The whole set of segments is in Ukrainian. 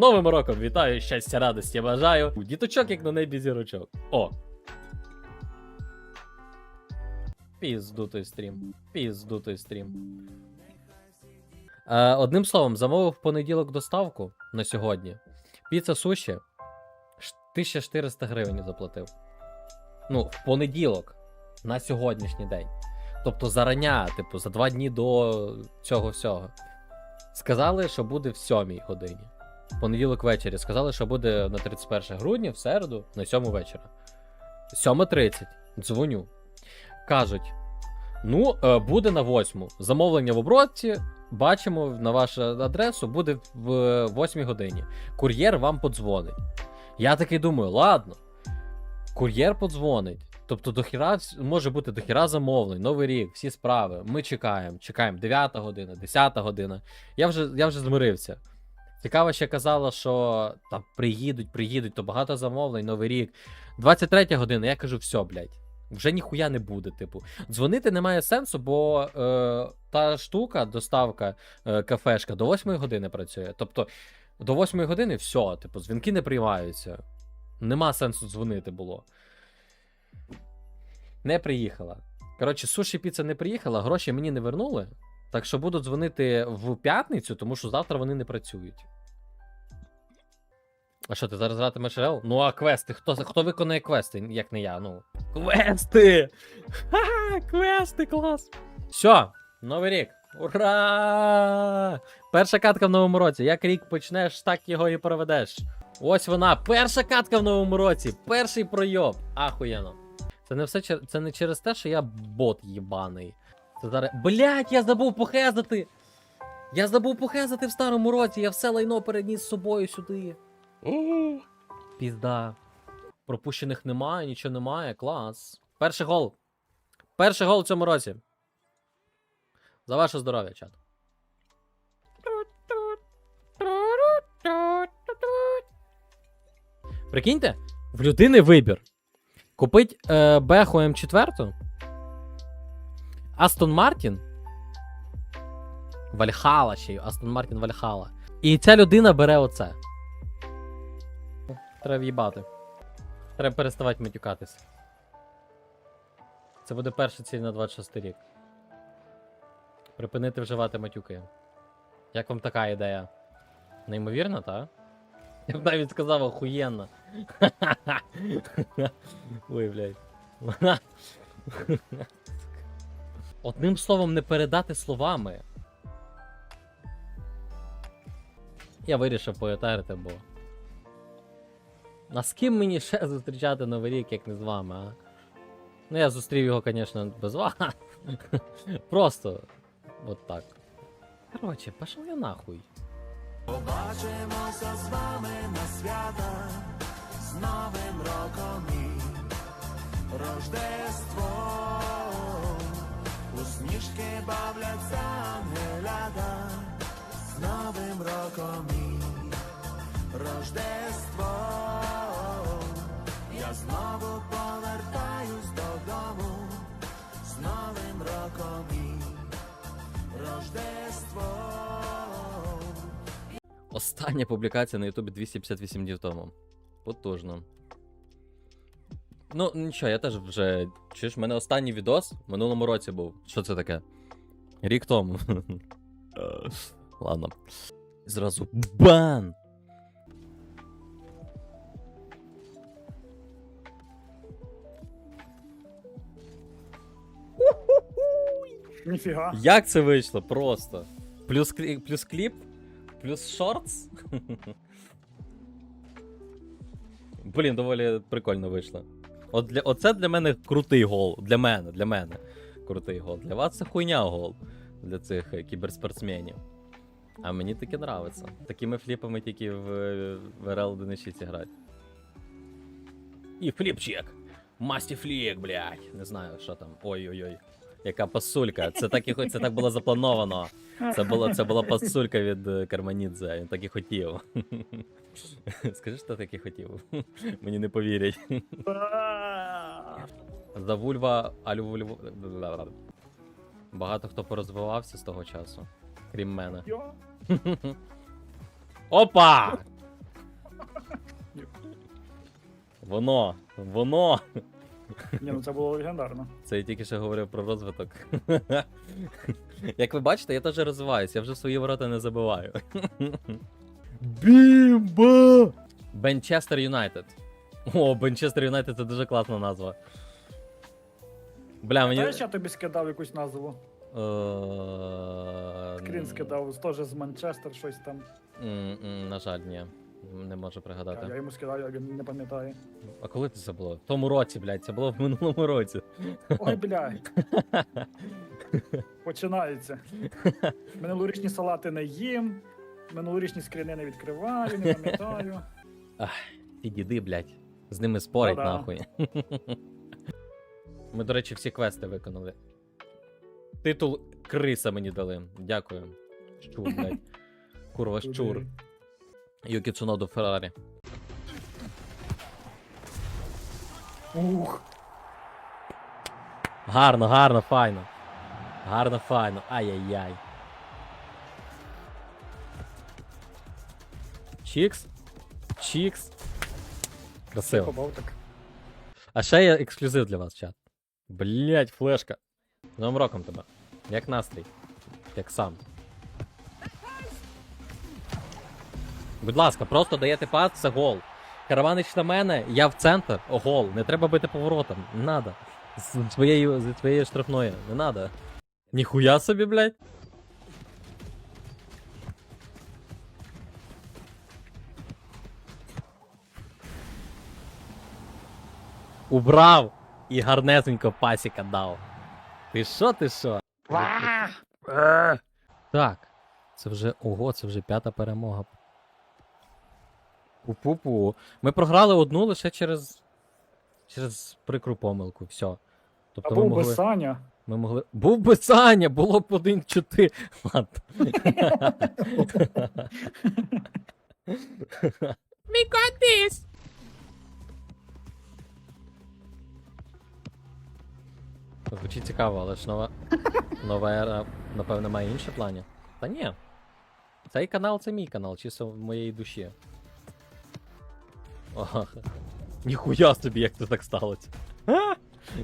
новим роком вітаю, щастя, радості бажаю. Діточок, як на небі зірочок. О. Піздутий стрім. Піздутий стрім. Е, одним словом, замовив в понеділок доставку на сьогодні. Піца суші. 1400 гривень заплатив. Ну, в понеділок. На сьогоднішній день. Тобто зарання, типу, за два дні до цього всього. Сказали, що буде в 7 годині. Понеділок ввечері. Сказали, що буде на 31 грудня, в середу, на 7 вечора. 7.30. Дзвоню. Кажуть: ну, е, буде на 8. Замовлення в обробці. Бачимо на вашу адресу, буде в 8 годині. Кур'єр вам подзвонить. Я такий думаю, ладно. Кур'єр подзвонить. Тобто дохіра може бути дохіра замовлень, новий рік, всі справи. Ми чекаємо, чекаємо 9 година, 10 година. Я вже, я вже змирився. Цікаво, ще казала, що там приїдуть, приїдуть, то багато замовлень, новий рік. 23 година, я кажу, все, блядь. Вже ніхуя не буде, типу. Дзвонити немає сенсу, бо е, та штука, доставка, е, кафешка до 8 години працює. Тобто до 8 години все, типу, дзвінки не приймаються. Нема сенсу дзвонити було. Не приїхала. Коротше, суші піца не приїхала, гроші мені не вернули. Так що буду дзвонити в п'ятницю, тому що завтра вони не працюють. А що, ти зараз гратимеш РЛ? Ну а квести. Хто, хто виконує квести, як не я? Ну. Квести! Ха-ха, квести, клас! Все, новий рік. Ура! Перша катка в новому році. Як рік почнеш, так його і проведеш. Ось вона, перша катка в новому році. Перший пройоб. Ахуєнно. Це не все це не через те, що я бот їбаний. Це зараз. Блять, я забув похезати! Я забув похезати в старому році, я все лайно переніс з собою сюди. Пізда. Пропущених немає, нічого немає. Клас. Перший гол. Перший гол в цьому році. За ваше здоров'я, чат. Прикиньте, в людини вибір. Купить е, Беху М4, Астон Мартін. Вальхала ще й, Астон Мартін Вальхала. І ця людина бере оце. Треба в'їбати. Треба переставати матюкатися. Це буде перша ціль на 26 рік. Припинити вживати матюки. Як вам така ідея? Неймовірно, та? Я б навіть сказав охуєнно. Ой, блядь. Одним словом, не передати словами. Я вирішив поетарити, бо. А з ким мені ще зустрічати Новий рік, як не з вами, а? Ну, я зустрів його, звісно, без вас. Просто. От так. Короче, пошел я нахуй. Побачимося з вами на свята, з Новим роком і Рождеством. Усмішки бавляться ангеляда, з Новим роком і Рождеством. Я знову повертаюсь додому, з Новим роком і Рождеством. Остання публікація на Ютубі 258 днів тому. Потужно. Ну, нічого, я теж вже. Чуєш, в мене останній відос в минулому році був. Що це таке? Рік тому. Ладно. Зразу бан! Ніфіга. Як це вийшло? Просто. Плюс, плюс кліп, плюс шортс. Блін, доволі прикольно вийшло. От для, оце для мене крутий гол. Для мене, для мене. Крутий гол. Для вас це хуйня гол. Для цих е, кіберспортсменів. А мені таке нравиться. Такими фліпами тільки в, е, в РЛ 1.6 грати. І фліпчик. Масті флік, блядь. Не знаю, що там. Ой-ой-ой. Яка пасулька. Це так і це так було заплановано. Це була це була пасулька від е, Карманідзе, він так і хотів. Скажи, що так і хотів. Мені не повірять. За Вульва Алювульва. Багато хто порозвивався з того часу, крім мене. Опа! Воно! Воно! Ні, ну це було легендарно. Це я тільки що говорив про розвиток. Як ви бачите, я теж розвиваюся, я вже свої ворота не забиваю. Бімба! Бенчестер Юнайтед. О, Бенчестер Юнайтед це дуже класна назва. Бля, мені. Знаєш, я тобі скидав якусь назву. Е, Скрін скидав, теж з Манчестер, щось там. м, м, На жаль, ні. Не можу пригадати. Я йому скидав, я він не пам'ятаю. А коли це було? В тому році, блядь, це було в минулому році. Ой, блядь. Починається. Минулорічні салати не їм. Минулорічні скріни не відкриваю, не пам'ятаю. Ті діди, блядь. З ними спорить Ну да. нахуй. Ми, до речі, всі квести виконали. Титул криса мені дали. Дякую. Щур, блядь. Курва щур. Юкі Цуноду Феррарі. Ух. Гарно, гарно, файно. Гарно, файно. Ай-яй-яй. Чікс. Чікс. Красиво. А ще є ексклюзив для вас, чат. Блять, флешка. З Новим роком тебе. Як настрій? Як сам. Будь ласка, просто даєте пас, це гол. Караванич на мене, я в центр, гол. Не треба бити поворотом. Не надо. З твоєю, з твоєї штрафної. Не надо. Ніхуя собі, блядь. Убрав і гарнесенько пасіка дав. Ти що, ти що? Е. Так. Це вже. Ого, це вже п'ята перемога. Пу-пу-пу. Ми програли одну лише через. Через прикру помилку. Все. А Тобто ми був би могли. Саня. Ми могли. Був би Саня, було б 1-4. Ладно. We got this! Звучить цікаво, але ж нова. Нова ера, напевно, має інші плані. Та ні. Цей канал це мій канал, чисто в моєї душі. Ага. Ніхуя собі, як це так сталося. А!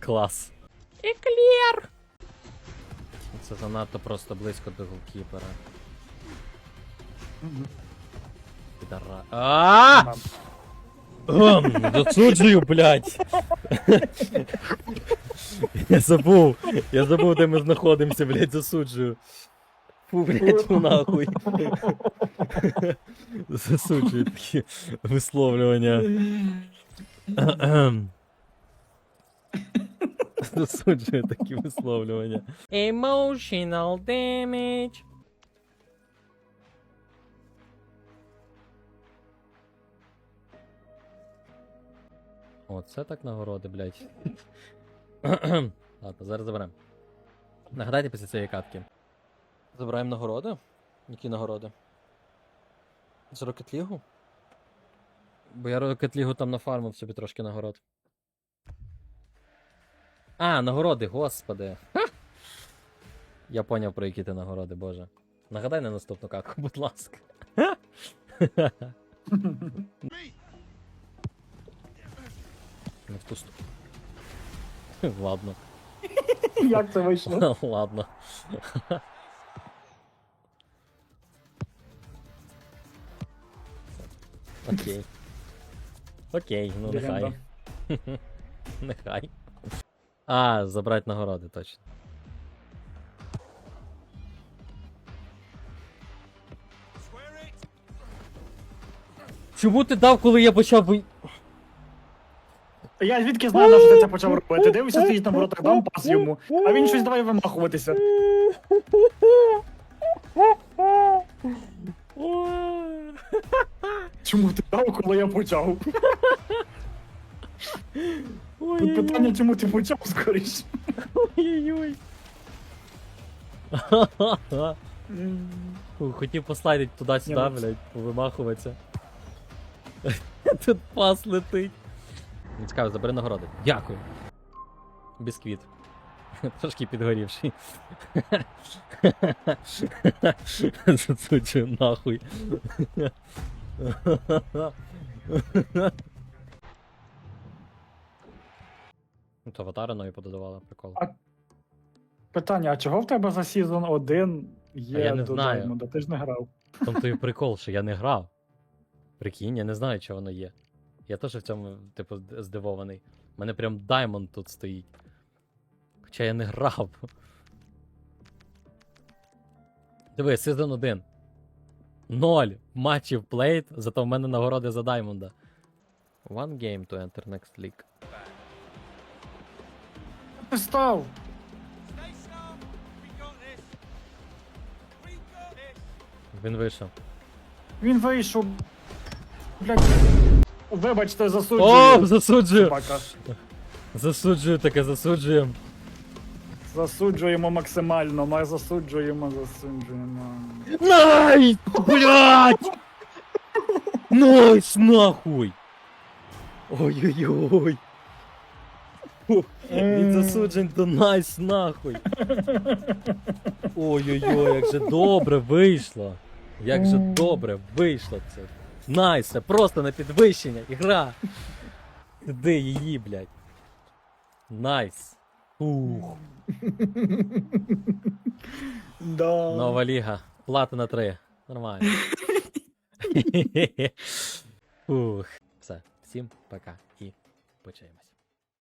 Клас. Еклер! Це занадто просто близько до голкіпера. Підара. А! Ем, Засуджую, блядь. Я забув. Я забув, де ми знаходимося, блядь, засуджую. Фу, блядь, ну нахуй. Засуджую такі висловлювання. Кхе-кхем. Засуджую такі висловлювання. Emotional damage. Оце так нагороди, блядь. Ладно, зараз заберемо. Нагадайте після цієї катки. Забираємо нагороди. Які нагороди? З Rocket League? Бо я Rocket League там нафармив собі трошки нагород. А, нагороди, господи. Ха! Я поняв, про які ти нагороди, боже. Нагадай на наступну катку, будь ласка. Не в ту сторону. Ладно. Як це вийшло? Ладно. Окей. Окей, ну нехай. Нехай. А, забрати нагороди, точно. Чому ти дав, коли я почав бой- Я звідки знаю, на що ти це почав робити? Дивишся, стоїть на воротах, дам пас йому. А він щось давай вимахуватися. Чому ти дав, коли я почав? Тут питання, чому ти почав скоріше. Ой-ой-ой. Фу, Хотів послайдить туди-сюди, Ні, ну блядь, повимахуватися. Тут пас летить. Не цікаво, забери нагороди. Дякую. Бісквіт. Трошки підгорівший. Засуджую нахуй. Це аватари нові пододавали, прикол. А Питання: а чого в тебе за сезон 1 є А я не до знаю. Даймонда? Ти ж не грав. Там той прикол, що я не грав. Прикинь, я не знаю, що воно є. Я теж в цьому, типу, здивований. У мене прям даймонд тут стоїть. Хоча я не грав. Диви, сезон 1. Ноль матчів плейт, зато в мене нагороди за даймонда. One game to enter next league. Став! Він вийшов. Він вийшов. Блядь. Вибачте, засуджую. О, засуджую! Собака. Засуджую таке, засуджуємо. Засуджуємо максимально, ми засуджуємо, засуджуємо. Найс! Блять! Найс нахуй! Ой-ой-ой! Від засуджень до найс нахуй! Ой-ой-ой, як же добре вийшло! Як же добре вийшло це! Найс, це просто на підвищення, ігра! Сюди її, блядь! Найс! Ух! Да. Нова ліга. Плата на три. Нормально. Ух. Все. Всім пока і почаємось.